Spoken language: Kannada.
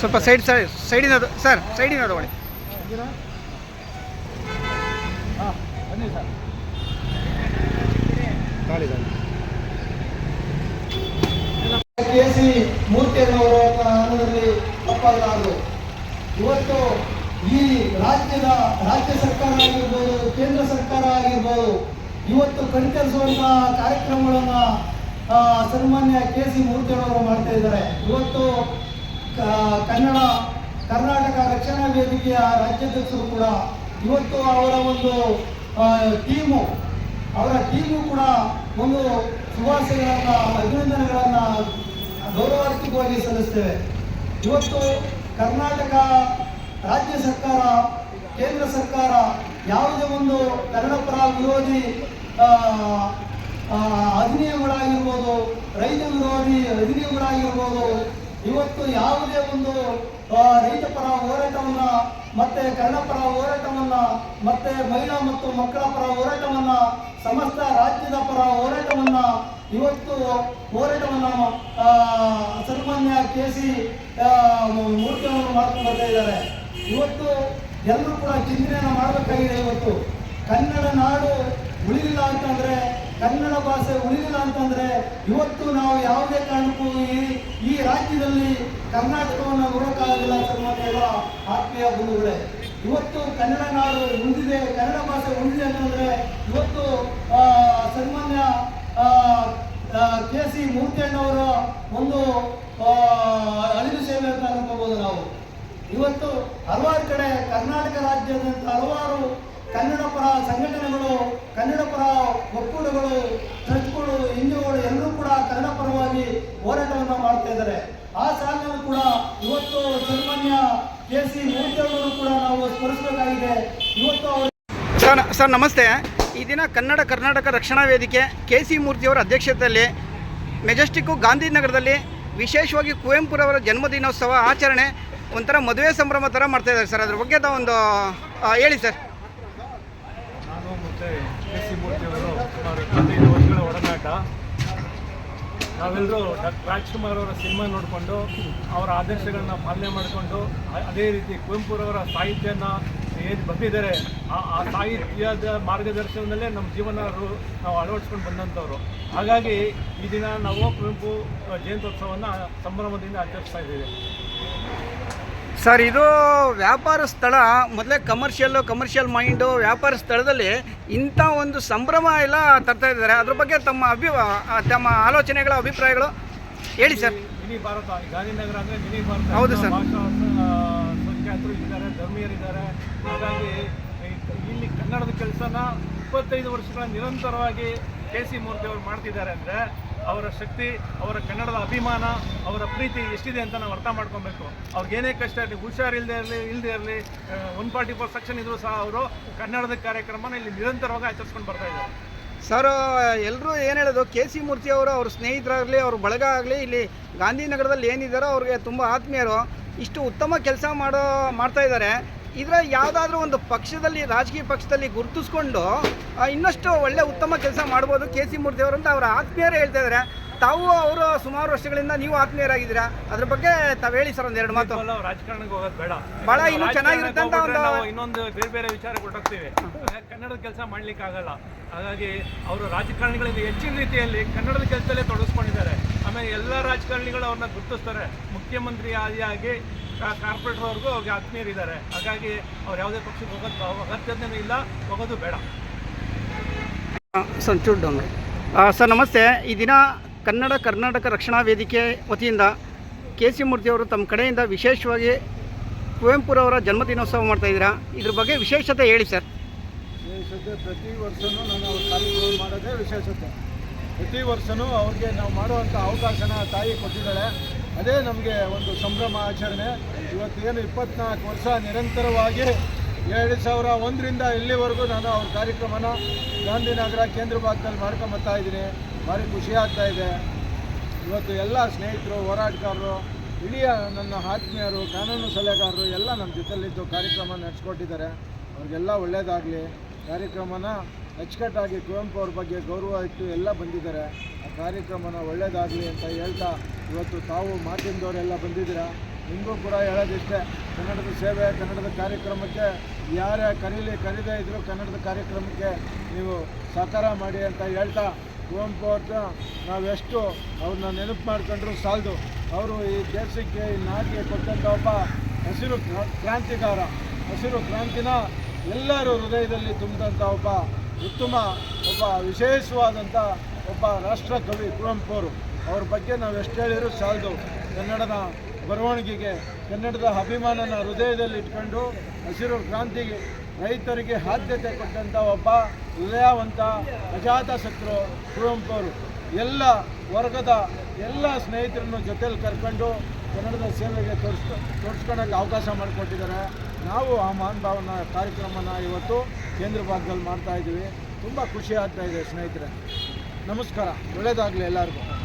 ಸ್ವಲ್ಪ ಸೈಡ್ ಸೈಡ್ ಸೈಡಿನ ಸರ್ ಸೈಡಿನ ತಗೊಳ್ಳಿ. ಕೆ ಸಿ ಮೂರ್ತಿಯನ್ನವರ ಅನ್ನೋದ್ರಲ್ಲಿ ತಪ್ಪಾಗಲಾರದು. ಇವತ್ತು ಈ ರಾಜ್ಯದ ರಾಜ್ಯ ಸರ್ಕಾರ ಆಗಿರ್ಬೋದು, ಕೇಂದ್ರ ಸರ್ಕಾರ ಆಗಿರ್ಬೋದು, ಇವತ್ತು ಕಣ್ಕರಿಸುವಂತಹ ಕಾರ್ಯಕ್ರಮಗಳನ್ನ ಸನ್ಮಾನ್ಯ ಕೆ ಸಿ ಮೂರ್ತಿಯವರು ಮಾಡ್ತಾ ಇದ್ದಾರೆ. ಇವತ್ತು ಕನ್ನಡ, ಕರ್ನಾಟಕ ರಕ್ಷಣಾ ವೇದಿಕೆಯ ರಾಜ್ಯಾಧ್ಯಕ್ಷರು ಕೂಡ ಇವತ್ತು ಅವರ ಒಂದು ಟೀಮು, ಅವರ ಟೀಮು ಕೂಡ ಒಂದು ಶುಭಾಶಯಗಳನ್ನ, ಅಭಿನಂದನೆಗಳನ್ನ ಗೌರವಾರ್ಥಿಕವಾಗಿ ಸಲ್ಲಿಸ್ತೇವೆ. ಇವತ್ತು ಕರ್ನಾಟಕ ರಾಜ್ಯ ಸರ್ಕಾರ, ಕೇಂದ್ರ ಸರ್ಕಾರ ಯಾವುದೇ ಒಂದು ಕನ್ನಡ ಪರ ವಿರೋಧಿ ಅಧಿನಿಯಮಗಳಾಗಿರ್ಬೋದು, ರೈತ ವಿರೋಧಿ, ಅಧಿನಿಯಮಗಳಾಗಿರ್ಬೋದು ಇವತ್ತು ಯಾವುದೇ ಒಂದು ರೈತ ಪರ ಹೋರಾಟವನ್ನ ಮತ್ತೆ ಕನ್ನಡ ಪರ ಹೋರಾಟವನ್ನ ಮತ್ತೆ ಮಹಿಳಾ ಮತ್ತು ಮಕ್ಕಳ ಪರ ಹೋರಾಟವನ್ನ, ಸಮಸ್ತ ರಾಜ್ಯದ ಪರ ಹೋರಾಟವನ್ನ ಇವತ್ತು ಹೋರಾಟವನ್ನ ಸನ್ಮಾನ್ಯ ಕೆ ಸಿ ಮೂರ್ತಿಯವರು ಮಾಡ್ಕೊಂಡು ಬರ್ತಾ ಇದ್ದಾರೆ. ಇವತ್ತು ಎಲ್ಲರೂ ಕೂಡ ಚಿಂತನೆಯನ್ನು ಮಾಡಬೇಕಾಗಿದೆ ಇವತ್ತು. ಕನ್ನಡ ನಾಡು ಉಳಿಲಿಲ್ಲ ಅಂತಂದ್ರೆ ಕನ್ನಡ ಭಾಷೆ ಉಳಿಲಿಲ್ಲ ಅಂತಂದ್ರೆ ಇವತ್ತು ನಾವು ಯಾವುದೇ ಕಾರಣಕ್ಕೂ ಈ ಈ ರಾಜ್ಯದಲ್ಲಿ ಕರ್ನಾಟಕವನ್ನು ನೋಡೋಕ್ಕಾಗಲ್ಲ ಸನ್ಮಾನ್ಯ ಆತ್ಮೀಯ ಬಂಧುಗಳೇ. ಇವತ್ತು ಕನ್ನಡ ನಾಡು ಉಳಿದಿದೆ ಕನ್ನಡ ಭಾಷೆ ಉಳಿದಿದೆ ಅಂತಂದ್ರೆ ಇವತ್ತು ಸನ್ಮಾನ್ಯ ಕೆ ಸಿ ಮೂರ್ತಿಯಣ್ಣವರ ಒಂದು ಆ, ಅಳಿಲು ಸೇವೆ ಅಂತ ಅನ್ಕೋಬಹುದು ನಾವು. ಇವತ್ತು ಹಲವಾರು ಕಡೆ ಕರ್ನಾಟಕ ರಾಜ್ಯದಂತ ಹಲವಾರು ಕನ್ನಡ ಪರ ಸಂಘಟನೆಗಳು ಕನ್ನಡ ಪರ ಒಕ್ಕೂಟಗಳು, ಚರ್ಚ್ಗಳು, ಹಿಂದೂಗಳು ಎಲ್ಲರೂ ಕೂಡ ಕನ್ನಡ ಪರವಾಗಿ ಹೋರಾಟವನ್ನು ಮಾಡ್ತಾ ಇದ್ದಾರೆ. ಆ ಸಾಲಿನಲ್ಲಿ ಕೂಡ ಇವತ್ತು ಸನ್ಮಾನ್ಯ ಕೆ ಸಿ ಮೂರ್ತಿಯವರು ಕೂಡ ನಾವು ಸ್ಮರಿಸಬೇಕಾಗಿದೆ. ಇವತ್ತು ಸರ್ ಸರ್, ನಮಸ್ತೆ. ಈ ದಿನ ಕನ್ನಡ ಕರ್ನಾಟಕ ರಕ್ಷಣಾ ವೇದಿಕೆ ಕೆ ಸಿ ಮೂರ್ತಿಯವರ ಅಧ್ಯಕ್ಷತೆಯಲ್ಲಿ ಮೆಜೆಸ್ಟಿಕ್ಕು ಗಾಂಧಿನಗರದಲ್ಲಿ ವಿಶೇಷವಾಗಿ ಕುವೆಂಪುರವರ ಜನ್ಮದಿನೋತ್ಸವ ಆಚರಣೆ ಒಂಥರ ಮದುವೆ ಸಂಭ್ರಮ ಥರ ಮಾಡ್ತಾ ಇದ್ದಾರೆ ಸರ್. ಅದ್ರ ಬಗ್ಗೆ ಒಂದು ಹೇಳಿ ಸರ್ ನಾನು ಮತ್ತು ಕೆ ಸಿ ಮೂರ್ತಿಯವರು ಸುಮಾರು ಇಪ್ಪತ್ತೈದು ವರ್ಷಗಳ ಒಡನಾಟ ನಾವೆಲ್ಲರೂ ಡಾಕ್ಟರ್ ರಾಜ್ಕುಮಾರ್ ಅವರ ಸಿನಿಮಾ ನೋಡಿಕೊಂಡು ಅವರ ಆದರ್ಶಗಳನ್ನ ಪಾಲನೆ ಮಾಡಿಕೊಂಡು ಅದೇ ರೀತಿ ಕುವೆಂಪುರವರ ಸಾಹಿತ್ಯನ ಏನು ಬಂದಿದ್ದಾರೆ ಆ ಸಾಹಿತ್ಯದ ಮಾರ್ಗದರ್ಶನದಲ್ಲೇ ನಮ್ಮ ಜೀವನ ನಾವು ಅಳವಡಿಸ್ಕೊಂಡು ಬಂದಂಥವ್ರು. ಹಾಗಾಗಿ ಈ ದಿನ ನಾವು ಕುವೆಂಪು ಜಯಂತ್ಯೋತ್ಸವವನ್ನು ಸಂಭ್ರಮದಿಂದ ಆಚರಿಸ್ತಾ ಇದ್ದೀವಿ. ಸರ್ ಇದು ವ್ಯಾಪಾರ ಸ್ಥಳ ಮೊದಲೇ ಕಮರ್ಷಿಯಲ್ಲು ಕಮರ್ಷಿಯಲ್ ಮೈಂಡು ವ್ಯಾಪಾರ ಸ್ಥಳದಲ್ಲಿ ಇಂಥ ಒಂದು ಸಂಭ್ರಮ ಎಲ್ಲ ತರ್ತಾ ಇದ್ದಾರೆ. ಅದ್ರ ಬಗ್ಗೆ ತಮ್ಮ ಅಭಿ ತಮ್ಮ ಆಲೋಚನೆಗಳ ಅಭಿಪ್ರಾಯಗಳು ಹೇಳಿ ಸರ್. ಮಿನಿ ಭಾರತ ಗಾಂಧಿನಗರ ಅಂದರೆ ಮಿನಿ ಭಾರತ. ಹೌದು ಸರ್. ಸಂಖ್ಯಾತರು ಇದ್ದಾರೆ ಧರ್ಮೀಯರಿದ್ದಾರೆ. ಹಾಗಾಗಿ ಇಲ್ಲಿ ಕನ್ನಡದ ಕೆಲಸನ ಇಪ್ಪತ್ತೈದು ವರ್ಷಗಳ ನಿರಂತರವಾಗಿ ಕೆ ಸಿ ಮೂರ್ತಿ ಅವರು ಮಾಡ್ತಿದ್ದಾರೆ ಅಂದರೆ ಅವರ ಶಕ್ತಿ, ಅವರ ಕನ್ನಡದ ಅಭಿಮಾನ, ಅವರ ಪ್ರೀತಿ ಎಷ್ಟಿದೆ ಅಂತ ನಾವು ಅರ್ಥ ಮಾಡ್ಕೊಬೇಕು. ಅವ್ರಿಗೆ ಏನೇ ಕಷ್ಟ ಇರಲಿ ಹುಷಾರಿಲ್ಲದೆ ಇರಲಿ ಇಲ್ಲದೆ ಇರಲಿ ಒನ್ ಫಾರ್ಟಿ ಫೋರ್ ಸೆಕ್ಷನ್ ಇದ್ರೂ ಸಹ ಅವರು ಕನ್ನಡದ ಕಾರ್ಯಕ್ರಮನ ಇಲ್ಲಿ ನಿರಂತರವಾಗಿ ಆಚರಿಸ್ಕೊಂಡು ಬರ್ತಾ ಇದ್ದಾರೆ. ಸರ್ ಎಲ್ಲರೂ ಏನು ಹೇಳೋದು? ಕೆ ಸಿ ಮೂರ್ತಿ ಅವರು ಅವ್ರ ಸ್ನೇಹಿತರಾಗಲಿ, ಅವ್ರ ಬಳಗ ಆಗಲಿ, ಇಲ್ಲಿ ಗಾಂಧಿನಗರದಲ್ಲಿ ಏನಿದ್ದಾರೋ ಅವ್ರಿಗೆ ತುಂಬ ಆತ್ಮೀಯರು ಇಷ್ಟು ಉತ್ತಮ ಕೆಲಸ ಮಾಡೋ, ಮಾಡ್ತಾ ಇದ್ದಾರೆ. ಇದರ ಯಾವುದಾದ್ರೂ ಒಂದು ಪಕ್ಷದಲ್ಲಿ ರಾಜಕೀಯ ಪಕ್ಷದಲ್ಲಿ ಗುರುತಿಸ್ಕೊಂಡು ಇನ್ನಷ್ಟು ಒಳ್ಳೆ ಉತ್ತಮ ಕೆಲಸ ಮಾಡ್ಬೋದು ಕೆ ಸಿ ಮೂರ್ತಿ ಅವರು ಅಂತ ಅವರ ಆತ್ಮೀಯರೇ ಹೇಳ್ತಾ ಇದ್ದಾರೆ ತಾವು ಅವರು ಸುಮಾರು ವರ್ಷಗಳಿಂದ ನೀವು ಆತ್ಮೀಯರಾಗಿದ್ದೀರಾ. ಅದ್ರ ಬಗ್ಗೆ ತಾವು ಹೇಳಿ ಸರ್ ಒಂದು ಎರಡು ಮಾತು ರಾಜಕಾರಣಕ್ಕೆ ಹೋಗೋದು ಬೇಡ. ಬಹಳ ಇನ್ನೂ ಚೆನ್ನಾಗಿರುತ್ತೆ ಅಂತ ಒಂದು- ಇನ್ನೊಂದು ಬೇರೆ ಬೇರೆ ವಿಚಾರ ಕೊಟ್ಟೋಗ್ತೀವಿ. ಕನ್ನಡದ ಕೆಲಸ ಮಾಡ್ಲಿಕ್ಕೆ ಆಗಲ್ಲ ಹಾಗಾಗಿ ಅವರು ರಾಜಕಾರಣಿಗಳಿಂದ ಹೆಚ್ಚಿನ ರೀತಿಯಲ್ಲಿ ಕನ್ನಡದ ಕೆಲಸದಲ್ಲೇ ತೊಡಗಿಸ್ಕೊಂಡಿದ್ದಾರೆ. ಆಮೇಲೆ ಎಲ್ಲ ರಾಜಕಾರಣಿಗಳು ಅವ್ರನ್ನ ಗುರುತಿಸ್ತಾರೆ. ಮುಖ್ಯಮಂತ್ರಿ ಆದಿಯಾಗಿ ಕಾರ್ಪೊರೇಟರ್ವರೆಗೂ ಅವ್ರಿಗೆ ಆತ್ಮೀಯರಿದ್ದಾರೆ ಹಾಗಾಗಿ ಅವ್ರು ಯಾವುದೇ ಪಕ್ಷಕ್ಕೆ ಹೋಗೋದು ಅಗತ್ಯತೆಯೂ ಇಲ್ಲ. ಹೋಗೋದು ಬೇಡ. ಸರ್ ಚೂರು ಡೌನ್ ಸರ್ ನಮಸ್ತೆ. ಈ ದಿನ ಕನ್ನಡ ಕರ್ನಾಟಕ ರಕ್ಷಣಾ ವೇದಿಕೆ ವತಿಯಿಂದ ಕೆ ಸಿ ಮೂರ್ತಿಯವರು ತಮ್ಮ ಕಡೆಯಿಂದ ವಿಶೇಷವಾಗಿ ಕುವೆಂಪುರವರ ಜನ್ಮದಿನೋತ್ಸವ ಮಾಡ್ತಾ ಇದ್ದೀರಾ? ಇದ್ರ ಬಗ್ಗೆ ವಿಶೇಷತೆ ಹೇಳಿ ಸರ್. ವಿಶೇಷತೆ ಪ್ರತಿ ವರ್ಷವೂ ನಾನು ಅವ್ರ ಕಾರ್ಯಕ್ರಮ ಮಾಡೋದೇ ವಿಶೇಷತೆ. ಪ್ರತಿ ವರ್ಷನೂ ಅವ್ರಿಗೆ ನಾವು ಮಾಡುವಂಥ ಅವಕಾಶನ ತಾಯಿ ಕೊಟ್ಟಿದ್ದಾಳೆ. ಅದೇ ನಮಗೆ ಒಂದು ಸಂಭ್ರಮ ಆಚರಣೆ. ಇವತ್ತೇನು ಇಪ್ಪತ್ನಾಲ್ಕು ವರ್ಷ ನಿರಂತರವಾಗಿ ಎರಡು ಸಾವಿರ ಒಂದರಿಂದ ಇಲ್ಲಿವರೆಗೂ ನಾನು ಅವ್ರ ಕಾರ್ಯಕ್ರಮನ ಗಾಂಧಿನಗರ ಕೇಂದ್ರ ಭಾಗದಲ್ಲಿ ಮಾಡ್ಕೊಂಬತ್ತಾ ಇದ್ದೀನಿ. ಭಾರಿ ಖುಷಿ ಆಗ್ತಾ ಇದೆ. ಇವತ್ತು ಎಲ್ಲ ಸ್ನೇಹಿತರು, ಹೋರಾಟಗಾರರು ಇಡೀ ನನ್ನ ಆತ್ಮೀಯರು, ಕಾನೂನು ಸಲಹೆಗಾರರು ಎಲ್ಲ ನಮ್ಮ ಜೊತೆಲಿದ್ದು ಕಾರ್ಯಕ್ರಮ ನಡೆಸ್ಕೊಟ್ಟಿದ್ದಾರೆ. ಅವ್ರಿಗೆಲ್ಲ ಒಳ್ಳೆಯದಾಗಲಿ ಕಾರ್ಯಕ್ರಮನ ಅಚ್ಚುಕಟ್ಟಾಗಿ ಕುವೆಂಪು ಅವ್ರ ಬಗ್ಗೆ ಗೌರವ ಇಟ್ಟು ಎಲ್ಲ ಬಂದಿದ್ದಾರೆ. ಆ ಕಾರ್ಯಕ್ರಮನ ಒಳ್ಳೆಯದಾಗಲಿ ಅಂತ ಹೇಳ್ತಾ ಇವತ್ತು ತಾವು ಮಾಧ್ಯಮದವರೆಲ್ಲ ಬಂದಿದ್ದೀರಾ? ನಿಮಗೂ ಕೂಡ ಹೇಳೋದಿಷ್ಟೇ, ಕನ್ನಡದ ಸೇವೆ, ಕನ್ನಡದ ಕಾರ್ಯಕ್ರಮಕ್ಕೆ ಯಾರೇ ಕರೀಲಿ, ಕರೀದೇ ಇದ್ದರೂ ಕನ್ನಡದ ಕಾರ್ಯಕ್ರಮಕ್ಕೆ ನೀವು ಸಹಕಾರ ಮಾಡಿ ಅಂತ ಹೇಳ್ತಾ ಕುವೆಂಪು ಅವ್ರನ್ನ ನಾವೆಷ್ಟು ಅವ್ರನ್ನ ನೆನಪು ಮಾಡ್ಕೊಂಡ್ರು ಸಾಲದು. ಅವರು ಈ ದೇಶಕ್ಕೆ, ಈ ನಾಟಿಗೆ ಕೊಟ್ಟಂಥ ಒಬ್ಬ ಹಸಿರು ಕ್ರಾಂತಿಕಾರ ಹಸಿರು ಕ್ರಾಂತಿನ ಎಲ್ಲರೂ ಹೃದಯದಲ್ಲಿ ತುಂಬಿದಂಥ ಒಬ್ಬ ಉತ್ತಮ ಒಬ್ಬ ವಿಶೇಷವಾದಂಥ ಒಬ್ಬ ರಾಷ್ಟ್ರ ಕವಿ ಕುವೆಂಪು ಅವರು ಅವ್ರ ಬಗ್ಗೆ ನಾವು ಎಷ್ಟು ಹೇಳಿದರೂ ಸಾಲದು. ಕನ್ನಡದ ಬರವಣಿಗೆಗೆ, ಕನ್ನಡದ ಅಭಿಮಾನನ ಹೃದಯದಲ್ಲಿ ಇಟ್ಕೊಂಡು ಹಸಿರು ಕ್ರಾಂತಿಗೆ, ರೈತರಿಗೆ ಆದ್ಯತೆ ಕೊಟ್ಟಂಥ ಒಬ್ಬ ಹೃದಯವಂತ ಅಜಾತಶತ್ರು ಕುವೆಂಪು ಎಲ್ಲ ವರ್ಗದ ಎಲ್ಲ ಸ್ನೇಹಿತರನ್ನು ಜೊತೆಯಲ್ಲಿ ಕರ್ಕೊಂಡು ಕನ್ನಡದ ಸೇವೆಗೆ ತೋರಿಸ್ಕೊ ತೋರಿಸ್ಕೊಳಕ್ಕೆ ಅವಕಾಶ ಮಾಡಿಕೊಟ್ಟಿದ್ದಾರೆ. ನಾವು ಆ ಮಹಾನ್ ಭಾವನ ಕಾರ್ಯಕ್ರಮನ ಇವತ್ತು ಕೇಂದ್ರ ಭಾಗದಲ್ಲಿ ಮಾಡ್ತಾ ಇದ್ದೀವಿ. ತುಂಬ ಖುಷಿ ಆಗ್ತಾ ಇದೆ ಸ್ನೇಹಿತರೆ. ನಮಸ್ಕಾರ. ಒಳ್ಳೆಯದಾಗಲಿ ಎಲ್ಲರಿಗೂ.